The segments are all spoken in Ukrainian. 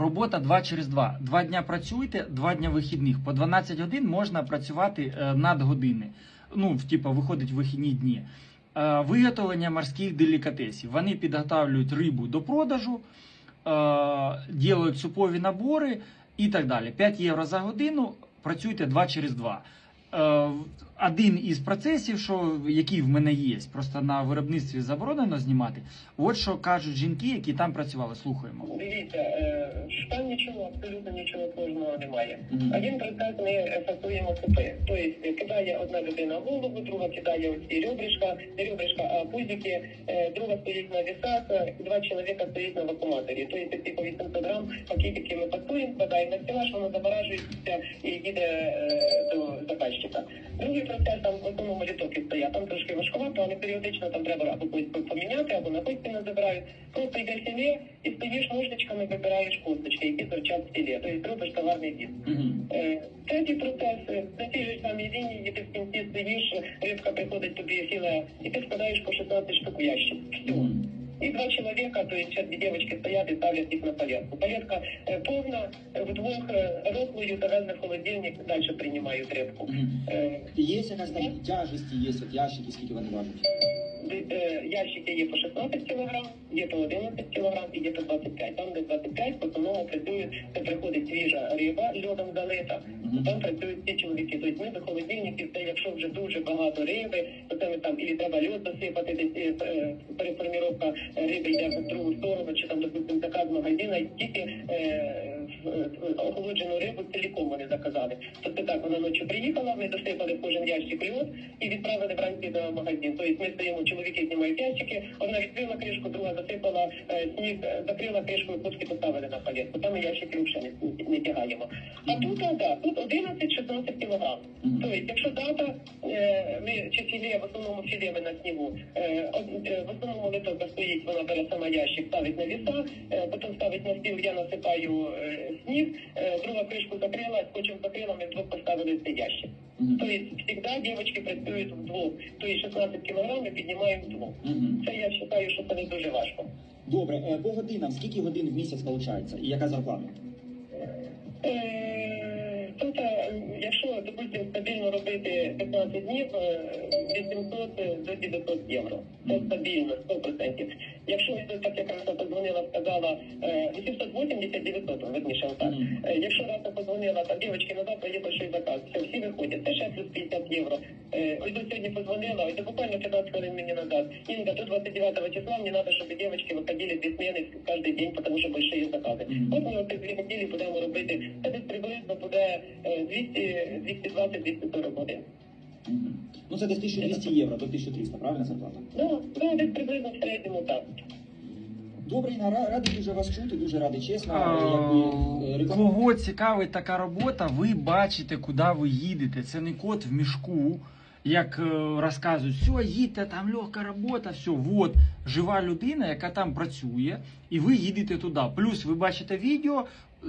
Робота 2 через 2. Два дня працюєте, два дня вихідних. По 12 годин можна працювати е, надгодини. Ну, в- типа, виходить вихідні дні. Е, Виготовлення морських делікатесів. Вони підготавлюють рибу до продажу, е, ділають супові набори і так далі. 5 євро за годину, працюйте 2 через 2. Е, Один із процесів, що, який в мене є, просто на виробництві заборонено знімати. От що кажуть жінки, які там працювали. Слухаємо. Дивіться, нічого, абсолютно нічого сложного немає. Мгм. Один процес ми фасуємо купи. Тобто кидає одна людина голову, друга кидає оці ребришка, не ребришка, а пузики, е, друга стоїть на вісах, е, два чоловіка стоїть на вакууматорі. Тобто ці по 800 грам пакетики ми фасуємо, складаємо на стелаж, воно заморажується і їде е, до заказчика. Другий процес там в основному літоки стоять, там трошки важкувато, але періодично там треба або когось поміняти, або на не забирають. Просто йде філе і стоїш ножничками, вибираєш косточки, які торчать в філе. Тобто робиш товарний дід. Е, Третій процес е, на тій ж самій лінії, ти в кінці стоїш, рибка приходить тобі філе, і ти складаєш по 16 штук в ящик. Все. И два человека, то есть сейчас две девочки стоят и ставят их на палетку. Палетка э, полна, э, вдвох э, рохлую, довезли в холодильник, дальше принимают рыбку. Э, Є якась там тяжесть, є от ящики, скільки вони важать? Д- э, ящики є по 16 кг, є по 11 кг і є по 25. Там, де 25, по основному працюють, це приходить свіжа риба, льодом залита, там працюють ці чоловіки. Тобто ми до холодильників, це якщо вже дуже багато риби, то це ми там і треба льод досипати, десь е, переформіровка риби йде в другу сторону, чи там, допустим, заказ магазина, і тільки е, охолоджену рибу ціліком вони заказали. Тобто так, вона ночі приїхала, ми досипали кожен ящик льод і відправили вранці до магазин. Тобто ми стоїмо, чоловіки знімають ящики, одна відкрила кришку, друга засипала е, сніг, е, закрила кришку і потім поставили на палетку. Там ящики взагалі не, не тягаємо. А тут, а, да, тут 11-16 кілограм. Тобто, якщо дата, е, ми чи філе, в основному філе ми на снігу, е, е, в основному литовка стоїть, вона бере сама ящик, ставить на віса, е, потім ставить на стіл, я насипаю е, сніг, е, друга кришку закрила, скотчем закрила, ми вдвох поставили цей ящик. Мгм. Тобто, завжди дівчатки працюють вдвох, тобто 16 кілограмів ми піднімаємо вдвох. Це я вважаю, що це не дуже важко. Добре, е, по годинам, скільки годин в місяць виходить? І яка зарплата? Е, якщо, стабільно робити 15 днів, е, 800 до 900 євро. Це стабільно, 100%. Якщо я так як Раса подзвонила, сказала е, 880 900, верніше. Е, Якщо Раса подзвонила, там дівчатки назад поїхали щось заказ, все, всі виходять, це ще плюс 50 євро. Е, Ось до сьогодні подзвонила, ось буквально 15 хвилин мені назад. Інга, до 29 числа мне надо, щоб девочки виходили дві зміни кожен день, тому що большие закази. От ми оці дві неділі будемо робити. Це десь приблизно буде е, 200, 220-240 годин. Мгм. Ну це десь 1200 євро до 1300, правильно зарплата? Ну, ну, десь приблизно в середньому так. Добре, Інна, ра- радий дуже вас чути, дуже радий, чесно. А, Якби, е, Кого цікавить така робота, ви бачите, куди ви їдете. Це не кот в мішку, як е, розказують, все, їдьте, там легка робота, все. Вот жива людина, яка там працює, і ви їдете туди. Плюс ви бачите відео.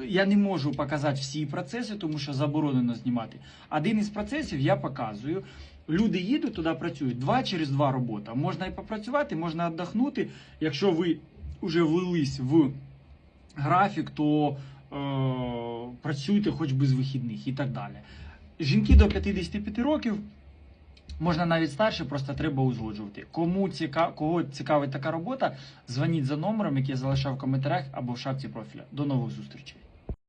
Я не можу показати всі процеси, тому що заборонено знімати. Один із процесів я показую. Люди їдуть туди, працюють два через два робота. Можна і попрацювати, можна віддохнути. Якщо ви вже влились в графік, то е, працюйте хоч без вихідних і так далі. Жінки до 55 років, можна навіть старше, просто треба узгоджувати. Кому ціка, кого цікавить така робота, дзвоніть за номером, який я залишав в коментарях або в шапці профіля. До нових зустрічей.